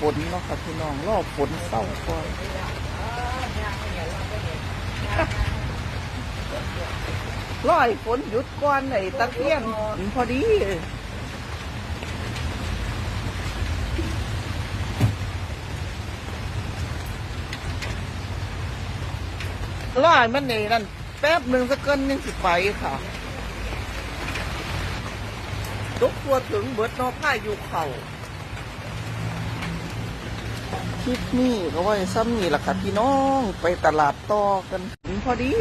ฝนเนาะค่ะพี่น้องรอบฝนเศร้าก่อนรอยฝนหยุดก่อนไอ้ตะเกียนพอดีรอยมันนี่นั่นแป๊บหนึ่งสักเกินยังสิไปค่ะทุกตัวถึงเบิดนอผ้าอยู่เข่า คลิปนี้ก็ไว้ซ้ำนี่แหละค่ะพี่น้องไปตลาดต่อกันพอดี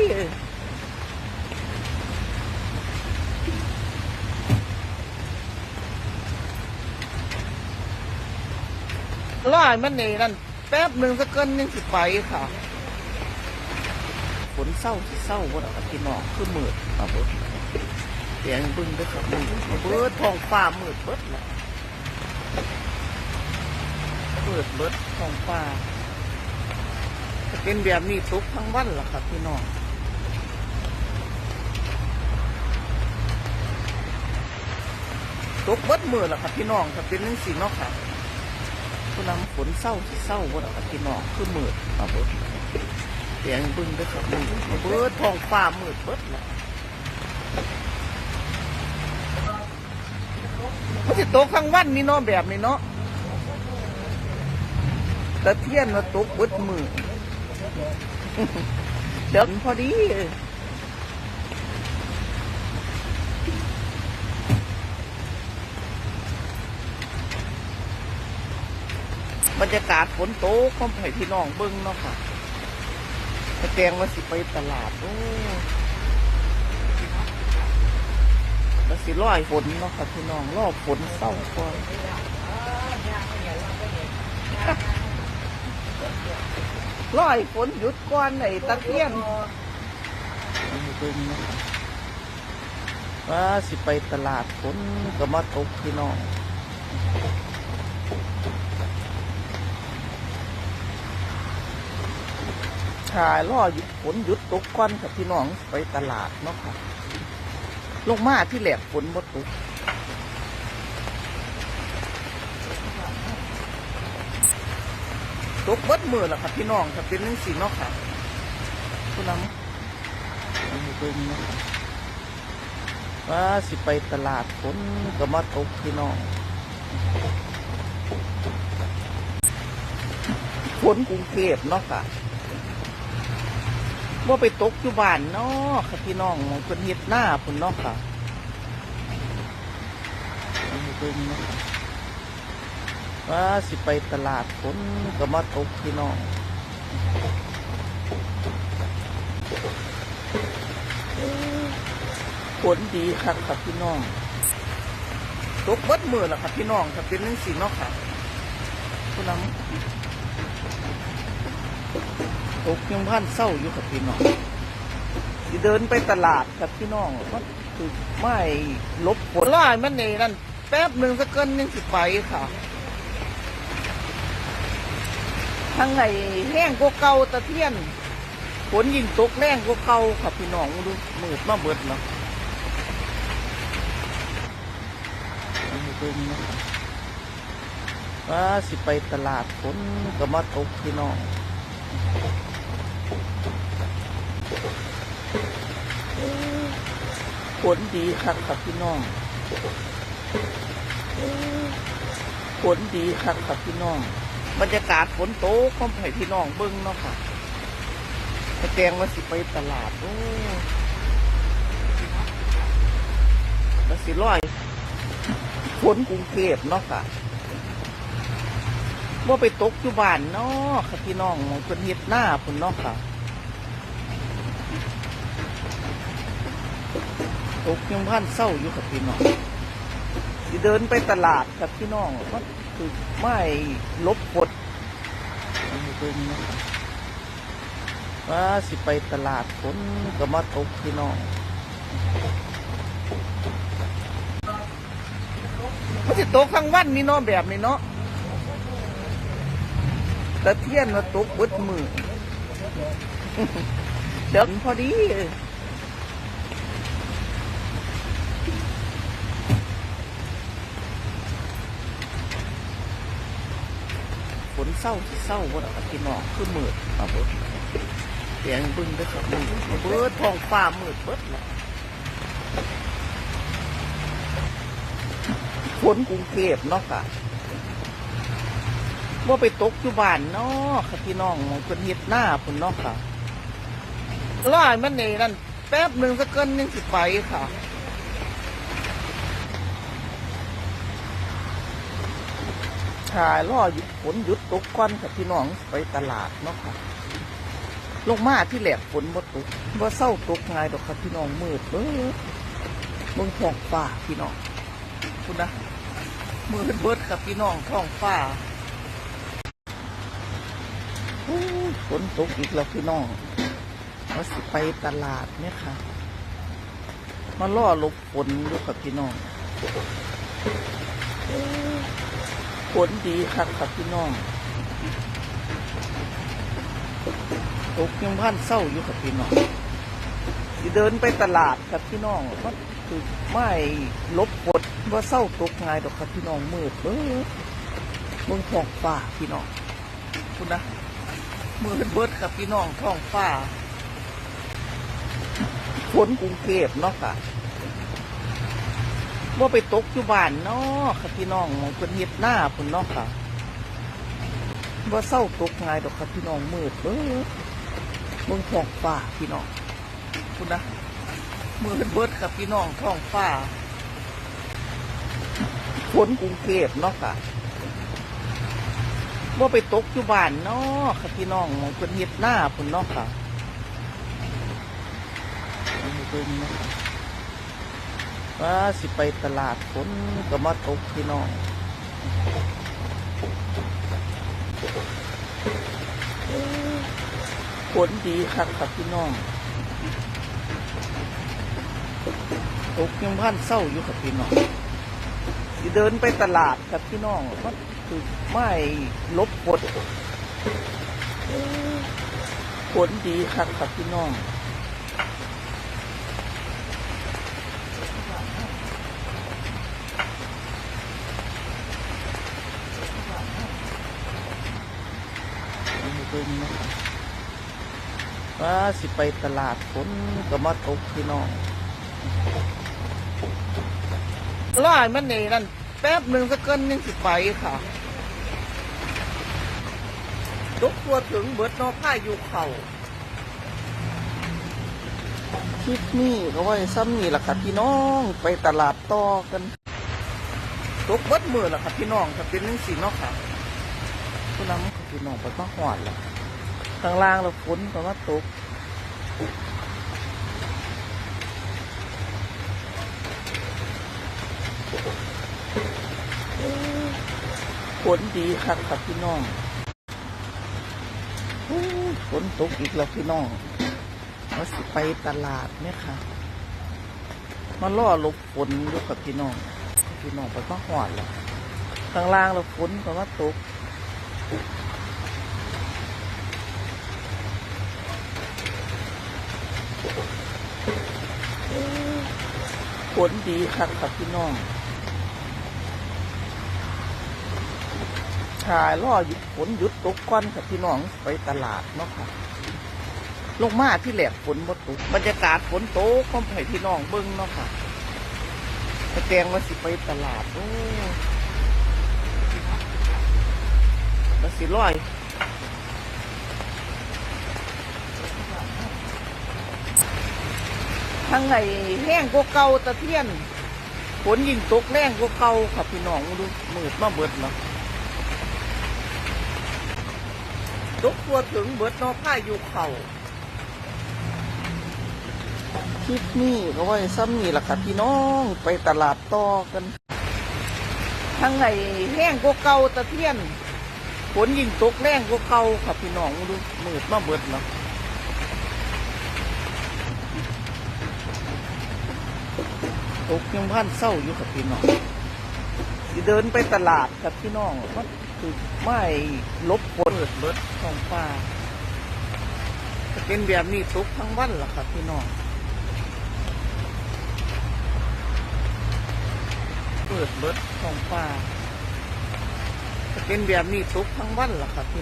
ร้อยมันนี่นั่นแป๊บหนึ่งสักเกินยังสิไปค่ะฝนเศร้าสิเศร้าบ่ล่ะพี่น้องคือมืดเอาเบิดเสียงบึ้งด้วยค่ะมืดเบิดท้องฟ้ามืดเบิดและ เปิดเบิดของป่าจะเป็นแบบนี้ทุกทั้งวันล่ะครับพี่น้องตกเบิดมือล่ะครับพี่น้องถ้าเป็นนังสีนาะค่ะผู้นำฝนเศร้าสิเศร้าบ่ล่ะครับพี่น้องคือมืดเอาเบิดเสียงบึ้งด้วยครับมืดเอาเบิดทองฟ้ามืดเบิดล่ะมันจะตกทั้งวันนี่เนาะแบบนี้เนาะ ตะเทียนมาตกเบิดมือเดินพอดีบรรยากาศฝนตกก็ให้พี่น้องเบิ้งเนาะค่ะตะแกงมาสิไปตลาด โอ้มาสิร้อยฝนเนาะค่ะพี่น้องรอบฝนเศร้าก่อน ร้อยฝนหยุดก่อนไอ้ตะเกียนว่าสิไปตลาดฝนก็มาตกพี่น้องถ่ายล่อหยุดฝนหยุดตกก่อนกับพี่น้องไปตลาดเนาะค่ะ ลงมาที่แหลกฝนหมดตก ตกเบิดมือแล่ะค่ะพี่น้องถ้าเป็นนังสีนาะค่ะผู้นำเอาให้เบิ่งนะว่าสิไปตลาดฝนก็มาตกพี่น้องฝนกรุงเทพเนาะค่ะว่าไปตกอยู่บ้านเนาะค่ะพี่น้องเพิ่นเฮ็ดหน้าพุ่นเนาะค่ะเอาให้เบิ่งนะ ว่าสิไปตลาดฝนก็มาตกพี่น้องฝนดีครับครับพี่น้อง ตกเบิดมือแล้วครับพี่น้องถ้าเป็นนังสีนาะค่ะผู้นำตกยังบ้านเศร้าอยู่ครับพี่น้องเดินไปตลาดครับพี่น้องมันคือไม่ลบฝนล่ามันนี่นั่นแป๊บหนึ่งสักเกินยังสิไปค่ะ ทางไหนแห้งกว่าเก่าตะเทียนฝนยิ่งตกแรงกว่าเก่าค่ะพี่น้องดูมืดมาเบิดเนาะเอาให้เบิ่งเนาะว่าสิไปตลาดฝนก็มาตกพี่น้องฝนดีครับครับพี่น้องฝนดีครับครับพี่น้อง บรรยากาศฝนตกก็ให้พี่น้องเบิ้งเนาะค่ะตะแกงมาสิไปตลาดโอ้มาสิร้อยฝนกรุงเทพเนาะค่ะว่าไปตกอยู่บ้านเนาะค่ะพี่น้องเพิ่นเฮ็ดหน้าพุ่นเนาะค่ะตกยังบ้านเศร้าอยู่กับพี่น้องเดินไปตลาดกับพี่น้องมัน คือไม่ลบฝนเบิ่งว่าสิไปตลาดฝนก็มาตกพี่น้องมันจะตกทั้งวันนี่เนาะแบบนี้เนาะตะเทียนมาตกเบิดมือเดินพอดี ฝนเศร้าสิเศร้าบ่ล่ะครับพี่น้องคือมืดมาเบิดเสียงบึ้งเด้อครับมืดมาเบิดท้องฟ้ามืดเบิดแล้วฝนกรุงเทพเนาะค่ะว่าไปตกอยู่บ้านเนาะค่ะพี่น้องหมองเพิ่นเฮ็ดหน้าพุ่นเนาะค่ะร้อยมันนี่นั่นแป๊บหนึ่งสักเกินยังสิไปค่ะายล่อหยุดฝนหยุดตกก้อนกับพี่น้องไปตลาดเนาะค่ะ ลงมาที่แหลกฝนบ่ตกว่เศร้าตกง่ายดอกครับพี่น้องมืดเบ้อมืองท้องฟ้าพี่น้องคุณนะมืดเบิดกับพี่น้องท้องฟ้าฝนตกอีกแล้วพี่น้องว่าสิไปตลาดเนี่ยค่ะ มาล่อลบฝนดูกับพี่น้อง ผลดีครับครับพี่น้องตกยังบ้านเศร้าอยู่ครับพี่น้องเดินไปตลาดครับพี่น้องมันคือไม่ลบกดว่าเศร้าตกง่ายดอกครับพี่น้องมืดเบ้อเมืองท้องฟ้าพี่น้องคุณนะมืดเบิดครับพี่น้องท้องฟ้าฝนกรุงเทพเนาะค่ะ ว่าไปตกอยู่บ้านเนาะค่ะพี่น้องหมองเพิ่นเฮ็ดหน้าคนนาะค่ะว่าเศร้าตกง่ายดอกค่ะพี่น้องมืดเบ้อเมืองท้องฟ้าพี่น้องคุณนะมืดเบิดค่ะพี่น้องท้องฟ้าฝนกรุงเทพเนาะค่ะว่าไปตกอยู่บ้านเนาะค่ะพี่น้องหมองเพิ่นเฮ็ดหน้าพูนนาะค่ะเอาให้เบิ่งนะค่ะ ว่าสิไปตลาดฝนก็มาตกพี่น้องฝนดีครับครับพี่น้องตกยังบ้านเศร้าอยู่ครับพี่น้องสิเดินไปตลาดครับพี่น้องมันคือไม่ลบฝนฝนดีครับครับพี่น้อง เบิ่งนะคะว่าสิไปตลาดฝนก็มาตกพี่น้องร้อยมันนี่นั่นแป๊บหนึ่งสักเกินยังสิไปค่ะตกตัวถึงเบิดนอผ้าอยู่เข่าคลิปนี้ก็ไว้ซ้ำนี่แหละค่ะพี่น้องไปตลาดต่อกันตกเบิดมือแหละค่ะพี่น้องถ้าเป็นนังสีนาะค่ะ ผู้นำพี่น้องไปมาหอดแล้วข้างล่างเราฝนก็ว่าตกฝนดีครับครับพี่น้องโอ้ยฝนตกอีกแล้วพี่น้องว่าสิไปตลาดเนี่ยค่ะมาล่อหลบฝนอยู่กับพี่น้อง พี่น้องไปมาหอดแล้วข้างล่างเราฝนก็ว่าตก ผลดีครับครับพี่น้องถ่ายล่อหยุดฝนหยุดตกก้อนครับพี่น้องไปตลาดเนาะค่ะลงมาที่แหลกฝนบ่ตกบรรยากาศฝนตกก็ให้พี่น้องเบิ้งเนาะค่ะแตงว่าสิไปตลาดโอ้ แล้วสิร้อยทางไงแห้งกว่าเก่าตะเทียนฝนยิ่งตกแรงกว่าเก่าครับพี่น้องดูมืดมาเบิดเนาะตกตัวถึงเบิดนอผ้าอยู่เข่าคลิปนี้ก็ไว้ซ้ำนี่แหละครับพี่น้องไปตลาดต่อกันทางไงแห้งกว่าเก่าตะเทียน นยิ่งตกแรงกว่าเก่าครับพี่น้องดูมืดมาเบิดเนาะตกยังบ้านเศร้าอยู่กับพี่น้องเดินไปตลาดกับพี่น้องมันคือไม่ลบฝนเบิดเบิดท้องฟ้าเป็นแบบนี้ตกทั้งวันล่ะครับพี่น้องเปิดเบิดท้องฟ้า เป็นแบบนี้ทุกทั้งวันล่ะครับพี่